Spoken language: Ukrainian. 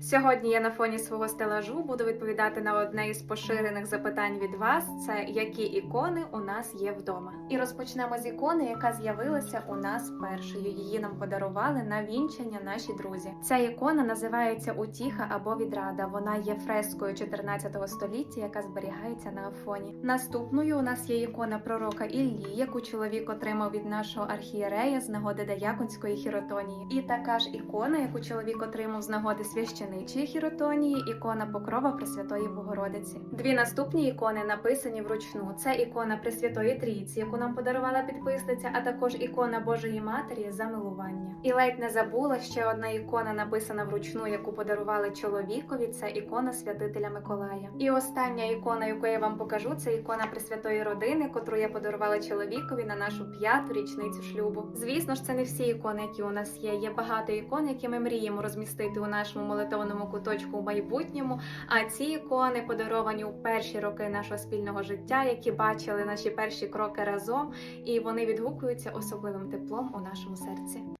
Сьогодні я на фоні свого стелажу буду відповідати на одне із поширених запитань від вас: це які ікони у нас є вдома. І розпочнемо з ікони, яка з'явилася у нас першою. Її нам подарували на вінчання наші друзі. Ця ікона називається Утіха або Відрада. Вона є фрескою 14 століття, яка зберігається на Афоні. Наступною у нас є ікона пророка Іллі, яку чоловік отримав від нашого архієрея з нагоди Даяконської хіротонії. І така ж ікона, яку чоловік отримав з нагоди священичої хіротонії, ікона Покрова Пресвятої Богородиці. Дві наступні ікони написані вручну. Це ікона Пресвятої Трійці, яку нам подарувала підписниця, а також ікона Божої Матері замилування. І ледь не забула ще одна ікона, написана вручну, яку подарували чоловікові. Це ікона святителя Миколая. І остання ікона, яку я вам покажу, це ікона Пресвятої родини, котру я подарувала чоловікові на нашу п'яту річницю шлюбу. Звісно ж, це не всі ікони, які у нас є. Є багато ікон, які ми мріємо розмістити у нашому молитовному куточку у майбутньому. А ці ікони подаровані у перші роки нашого спільного життя, які бачили наші перші кроки разом, і вони відгукуються особливим теплом у нашому серці.